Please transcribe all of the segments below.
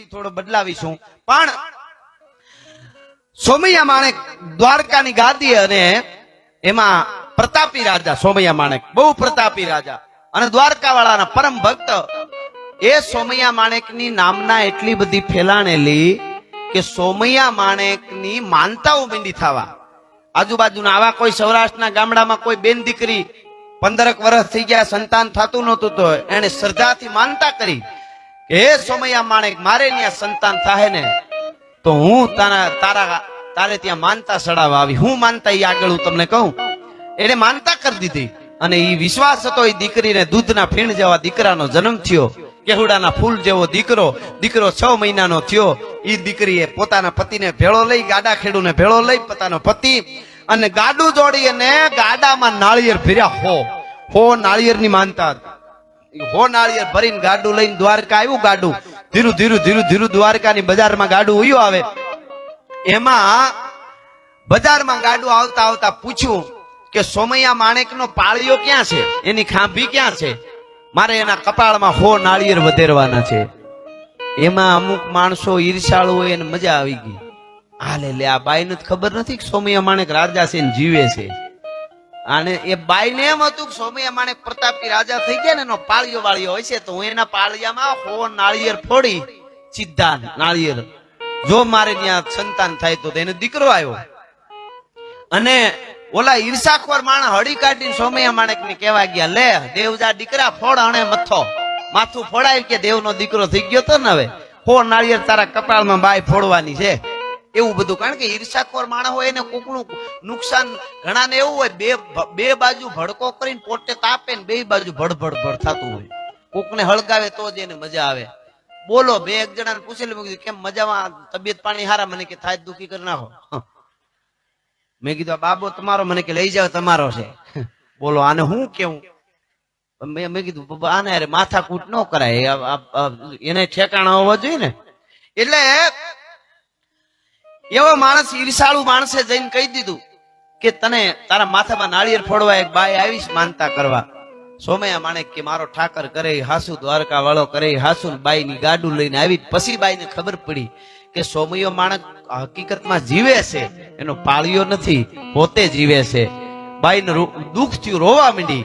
પછી થોડો બદલાવીશું. પણ સોમૈયા માણેક દ્વારકાની ગાદી અને એમાં પ્રતાપી રાજા, સોમૈયા માણેક, બહુ પ્રતાપી રાજા. અને દ્વારકા વાળાના પરમ ભક્ત એ સોમૈયા માણેકની નામના એટલી બધી ફેલાણેલી કે સોમૈયા માણેકની માનતાઓ મીંડી થવા. આજુબાજુના આવા કોઈ સૌરાષ્ટ્રના ગામડામાં કોઈ બેન દીકરી પંદરક વર્ષ થઈ ગયા, સંતાન થતું નહોતું તો એને શ્રદ્ધાથી માનતા કરી. હે સોમૈયા માણેક મારે ત્યાં સંતાન થાય ને, તો હું તારા તારા, તારે ત્યાં માનતા સડાવવા આવી. હું માનતા એ આગળ હું તમને કહું. એને માનતા કરી દીધી. અને એ વિશ્વાસ હતો એ દીકરીને દૂધના ફીણ જેવા દીકરાનો જન્મ થયો. કેહુડાના ફૂલ જેવો દીકરો દીકરો છ મહિનાનો થયો. એ દીકરીએ પોતાના પતિને ભેળો લઈ, ગાડા ખેડૂને ભેળો લઈ, પોતાનો પતિ અને ગાડું જોડી અને ગાડામાં નાળિયેર ભર્યા. હો હો, નાળિયેરની માનતા. હો નાળિયેર ભરીને ગાડું લઈને દ્વારકા આવ્યું ગાડું. ધીરું ધીરું ધીરું ધીરું દ્વારકાની બજારમાં ગાડું ઉયું આવે. એમાં બજારમાં ગાડું આવતા આવતા પૂછ્યું કે સોમૈયા માણેકનો પાળિયો ક્યાં છે? એની ખાંભી ક્યાં છે? મારે એના કપાળમાં હો નાળિયેર વધેરવાના છે. એમાં અમુક માણસો ઈર્ષાળુ હોય એને મજા આવી ગઈ. હાલે લે, આ બાઈને ખબર નથી કે સોમૈયા માણેક રાજા છે જીવે છે. અને એ બાઈને એમ હતું કે સ્વામી માણેક પ્રતાપી રાજા થઈ ગયા ને, એનો પાળિયો વાળિયો હોય છે, તો હું એના પાળિયામાં હો નાળિયેર ફોડી, સીધા નાળિયેર. જો મારે ત્યાં સંતાન થાય તો એને દીકરો આવ્યો. અને ઓલા ઈર્ષાખોર માણસ હળી કાઢીને સોમૈયા માણેક ને કહેવા ગયા, લે, દેવજા, દીકરા, ફોડ અણે મથો. માથું ફોડાય કે દેવનો દીકરો થઈ ગયો તો ને હવે? ફો નાળિયેર, તારા કપાળમાં બાય ફોડવાની છે. એવું બધું. કારણ કે ઈર્ષાખોર માણસ હોય એને કોકનું નુકસાન ઘણાને એવું હોય, બે બે બાજુ ભડકો કરીને પોતે તાપે ને બે બાજુ ભડભડ ભડ થતું હોય. કોકને હળગાવે તો જ એને મજા આવે. બોલો, બે એક જણાને પૂછેલું, મેં કીધું, કેમ મજામાં? તબિયત પાણી હારા? મને કે, થાય દુખી કરી નાખો. મેં કીધું બાબો તમારો. મને કે, લઈ જાવ તમારો છે. બોલો, આને હું કેવું? મેં મેં કીધું, બાબા, આને માથાકૂટ ન કરાય. એને ઠેકાણા હોવા જોઈએ ને. એટલે એવો માણસ ઈર્ષાળુ માણસે જઈને કહી દીધું કે તને તારા માથામાં નાળિયેર ફોડવા એક બાઈ આવીશ માનતા કરવા. સોમૈયા માણેક કે મારો ઠાકર કરે હાસુ દ્વારકા વાળો કરે હાસુ બાઈ બાઈની ગાડું લઈને આવી પછી બાઈને ખબર પડી કે સોમયો માણક હકીકતમાં જીવે છે. એનો પાળિયો નથી, પોતે જીવે છે. બાઈને ને દુઃખ થયું રોવા માંડી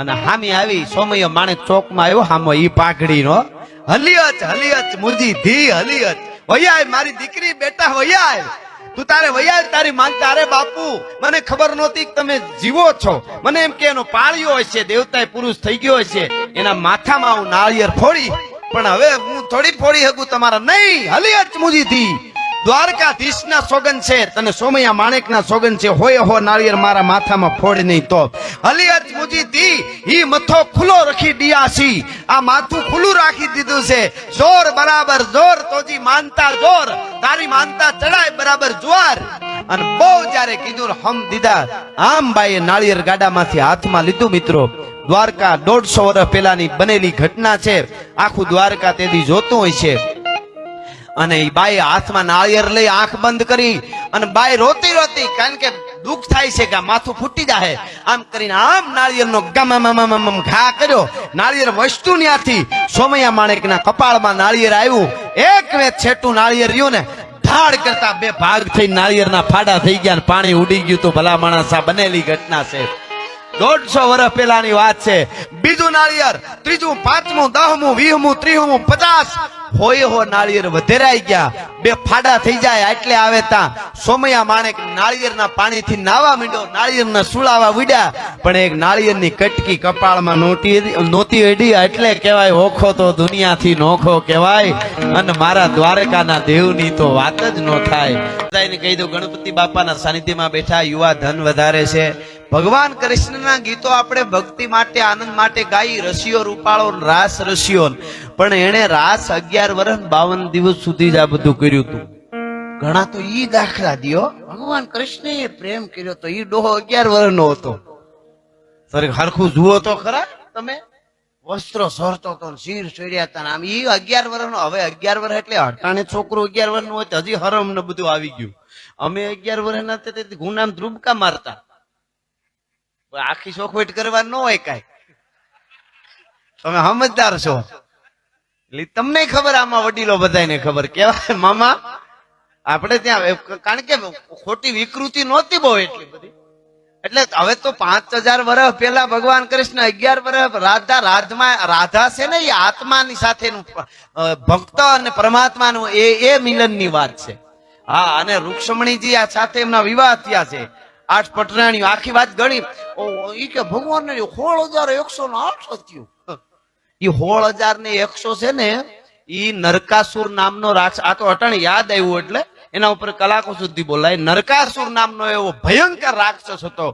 અને હામી આવી સોમૈયો માણેક ચોકમાં આવ્યો, હામો ઈ પાઘડીનો. હલિયત હલિયત મુરજી, ધી હલિયત. વૈયાય, મારી દીકરી બેટા વૈયાય. તું તારે વૈયા તારી માન તારે બાપુ. મને ખબર નહોતી કે તમે જીવો છો. મને એમ કે એનો પાળ્યો હશે દેવતાએ પુરુષ થઈ ગયો હશે એના માથામાં હું નાળિયેર ફોડી. પણ હવે હું થોડી ફોડી શકું, તમારા નહીં. હલી મુજી ધી દ્વારકાધીશના સોગન છે, તને સોમૈયા માણેકના સોગન છે. હોય હો નાળિયેર મારા માથામાં ફોડ નહીં તો. હલિયત મુજી તી ઈ મથો ખુલ્લો રાખી દિયાસી આ માથું ખુલ્લું રાખી દીધું છે. જોર બરાબર, જોર તોજી માનતા જોર. તારી માનતા ચડાય બરાબર જોર અને બહુ જ્યારે કીધું હમ દીધા. આમ બાઈએ નાળિયેર ગાડામાંથી હાથમાં લીધું મિત્રો. દ્વારકા દોઢસો વર્ષ પહેલાની બનેલી ઘટના છે. આખું દ્વારકા તેથી જોતું હોય છે. અને એ બાઈ હાથમાં નાળિયેર લઈ આંખ બંધ કરી અને બાઈ રોતી રોતી કારણ કે દુઃખ થાય છે કે માથું ફૂટી જાય આમ કરીને આમ નાળિયેરનો આમ ઘા કર્યો. નાળિયેર વસ્તુ ત્યાંથી સોમૈયા માણેકના કપાળમાં નાળિયેર આવ્યું. એક વેત છેટું નાળિયેર રહ્યું ને ધાડ કરતા બે ભાગ થઈ નાળિયેરના ફાડા થઈ ગયા ને પાણી ઉડી ગયું તો ભલા માણસ આ બનેલી ઘટના છે. દોઢસો વર્ષ પહેલાની વાત છે. બીજું નાળિયેર, ત્રીજું, પાંચમું દહમું વીસમું ત્રીહમું પચાસ હોય હો નાળિયેર વધેરાઈ ગયા. બે ફાડા થઈ જાય એટલે આવે તા સોમયા માણેક નાળિયેરના પાણીથી નાવા મીંડો નાળિયેરના સુળાવા ઉડ્યા પણ એક નાળિયેરની કટકી કપાળમાં નોટી નોતી અડી એટલે કહેવાય, ઓખો તો દુનિયાથી નોખો કહેવાય. અને મારા દ્વારકાના દેવની તો વાત જ ન થાય. કહી દઉં, ગણપતિ બાપાના સાનિધ્યમાં બેઠા, યુવા ધન વધારે છે. ભગવાન કૃષ્ણના ગીતો આપણે ભક્તિ માટે, આનંદ માટે ગાઈ રસીઓ રૂપાળો, રાસ રસીઓ પણ એણે રાસ અગિયાર વર્ષ બાવન દિવસ સુધી જ આ બધું કર્યું હતું. ઘણા તો ઈ દાખલા દિયો. ભગવાન કૃષ્ણએ પ્રેમ કર્યો તો ઈ ડોહો અગિયાર વર્ષનો હતો. સર, હરખું જુઓ તો ખરા તમે. વસ્ત્રો સરતો તો શીર સોર્યા હતા આમ ઈ અગિયાર વર્ષનો હવે અગિયાર વર્ષ એટલે હટાણે છોકરો અગિયાર વર્ષનો હોય હજી હરમ ને બધું આવી ગયું. અમે અગિયાર વર્ષના ગુનામ ધ્રુબકા મારતા. આખી ચોખવટ કરવા ન હોય કાંઈ. તમે સમજદાર છો. તમને ખબર આમાં વડીલો બધાને ખબર. કેવાય મામા, આપણે ત્યાં કારણ કે ખોટી વિકૃતિ નહોતી બહુ એટલી બધી. એટલે હવે તો પાંચ હજાર વર્ષ પહેલા ભગવાન કૃષ્ણ અગિયાર વર્ષ રાધા રાધમાં, રાધા છે ને એ આત્માની સાથેનું ભક્ત અને પરમાત્માનું એ એ મિલનની વાત છે. હા, અને રૂક્ષ્મણીજી આ સાથે એમના વિવાહ થયા છે. આઠ પટરાણીઓ, આખી વાત ગણી. કે ભગવાન ને હજાર એકસો ને આઠ થયું. ઈ સોળ હજાર ને એકસો છે ને, ઈ નરકાસુર નામનો રાક્ષસ આ તો અટણ યાદ આવ્યું એટલે એના ઉપર કલાકો સુધી બોલાય. નરકાસુર નામનો એવો ભયંકર રાક્ષસ હતો.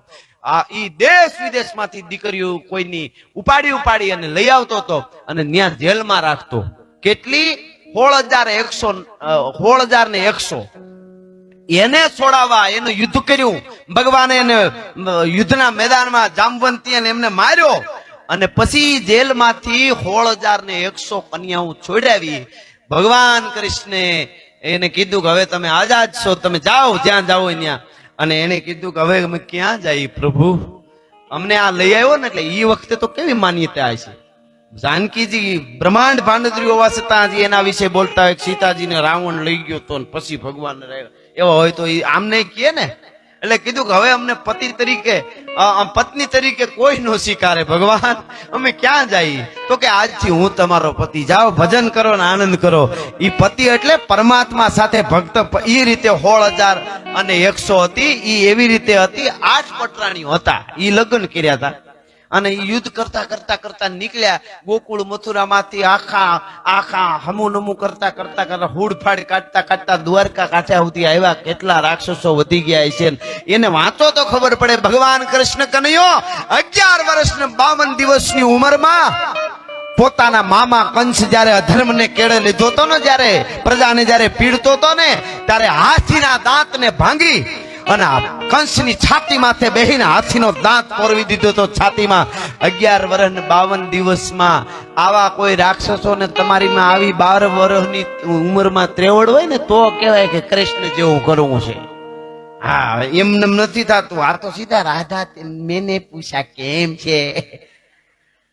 આ ઈ દેશ વિદેશમાંથી દીકરીઓ કોઈની ઉપાડી ઉપાડી અને લઈ આવતો હતો અને ત્યાં જેલમાં રાખતો. કેટલી? સોળ હજાર એકસો સોળ હજાર ને એકસો. એને છોડાવવા, એનું યુદ્ધ કર્યું. ભગવાને એને યુદ્ધના મેદાનમાં જામવંતી અને એમને માર્યો. અને પછી જેલમાંથી સોળ હજાર ને એકસો કન્યાઓ છોડાવી. ભગવાન કૃષ્ણે એને કીધું કે હવે તમે આઝાદ છો, તમે જાઓ, જ્યાં જાઓ ત્યાં અને એને કીધું કે હવે અમે ક્યાં જઈએ પ્રભુ? અમને આ લઈ આવ્યો ને એટલે એ વખતે તો કેવી માન્યતા છે જાનકીજી બ્રહ્માંડ ભાંડત્રી હોવા છતાં એના વિશે બોલતા હોય સીતાજીને રાવણ લઈ ગયો તો પછી ભગવાન એવો હોય તો એ આમને કહે ને. એટલે કીધું કે હવે અમને પતિ તરીકે પત્ની તરીકે કોઈ નો સ્વીકારે ભગવાન. અમે ક્યાં જઈએ તો કે આજથી હું તમારો પતિ. જાઓ, ભજન કરો ને આનંદ કરો. એ પતિ એટલે પરમાત્મા સાથે ભક્ત એ રીતે સોળ હજાર અને એકસો હતી એ એવી રીતે હતી, આઠ પટરાણીઓ હતા. એ લગ્ન કર્યા હતા. અને યુદ્ધ કરતા કરતા કરતા નીકળ્યા. ગોકુળ મથુરામાંથી આખા આખા હમુ નમુ કરતા કરતા કરતા હુડફાડ કાઢતા કાઢતા દ્વારકા કાંઠા સુધી આવ્યા. કેટલા રાક્ષસો વધી ગયા છે એને વાંચો તો ખબર પડે, ભગવાન કૃષ્ણ કનૈયો અગિયાર વર્ષ ને બાવન દિવસની ઉંમરમાં પોતાના મામા કંસ જ્યારે અધર્મને કેળે લીધો હતો ને જયારે, પ્રજાને જયારે પીડતો હતો ને, ત્યારે હાથીના દાંતને ભાંગી અને કંસની છાતી માથે બેહીને હાથીનો દાંત પોરવી દીધો તો છાતીમાં અગિયાર વર્ષ બાવન દિવસમાં આવા કોઈ રાક્ષસો ને તમારીમાં આવી બાર વર્ષની ઉંમરમાં ત્રેવડ હોય ને તો કહેવાય કે કૃષ્ણ જેવું કરવું છે. હા એમને એમ નથી થતું. આ તો સીધા રાધા મેને પૂછ્યા કેમ છે?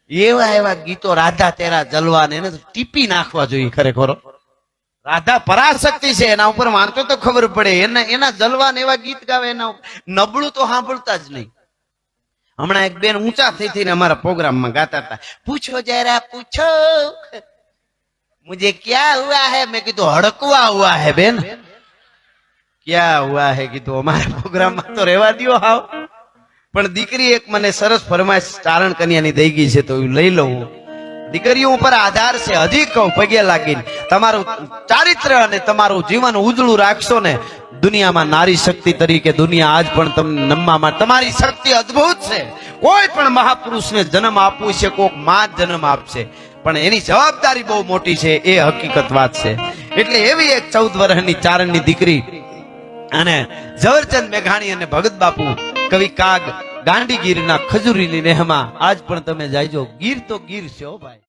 એવા એવા ગીતો રાધા તેરા જલવાને ટીપી નાખવા જોઈએ ખરેખર. રાધા પરાશક્તિ છે, એના ઉપર વાંચો તો ખબર પડે. એના એના જલવા એવા ગીત ગાવે, એના નબળું તો સાંભળતા જ નહીં. હમણાં એક બેન ઊંચા થઈ થઈને અમારા પ્રોગ્રામમાં ગાતા હતા. પૂછો જરા, પૂછો. મુજે ક્યા હુઆ હે? મેં કીધું, હડકવા હુઆ હે બેન. ક્યા હુઆ હે? કીધું, અમારા પ્રોગ્રામમાં તો રહેવા દો હાવ. પણ દીકરી એક મને સરસ ફરમાઈશ, ચારણ કન્યાની દઈ ગઈ છે, તો લઈ લઉં. દીકરીઓ ઉપર આધાર છે, હજી કહું લાગીને. તમારું ચારિત્ર અને તમારું જીવન ઉજળું રાખશો ને, દુનિયામાં નારી શક્તિ તરીકે દુનિયા આજ પણ તમને નમવામાં તમારી શક્તિ અદ્ભુત છે. કોઈ પણ મહાપુરુષને જન્મ આપવું છે, કોકમાં જન્મ આપશે. પણ એની જવાબદારી બહુ મોટી છે, એ હકીકત વાત છે. એટલે એવી એક ચૌદ વર્ષની ચારણની દીકરી અને ઝવરચંદ મેઘાણી અને ભગત બાપુ, કવિ કાગ ગાંડી ગીરના ખજૂરીની નેહમાં આજ પણ તમે જાયજો. ગીર તો ગીર છે ભાઈ.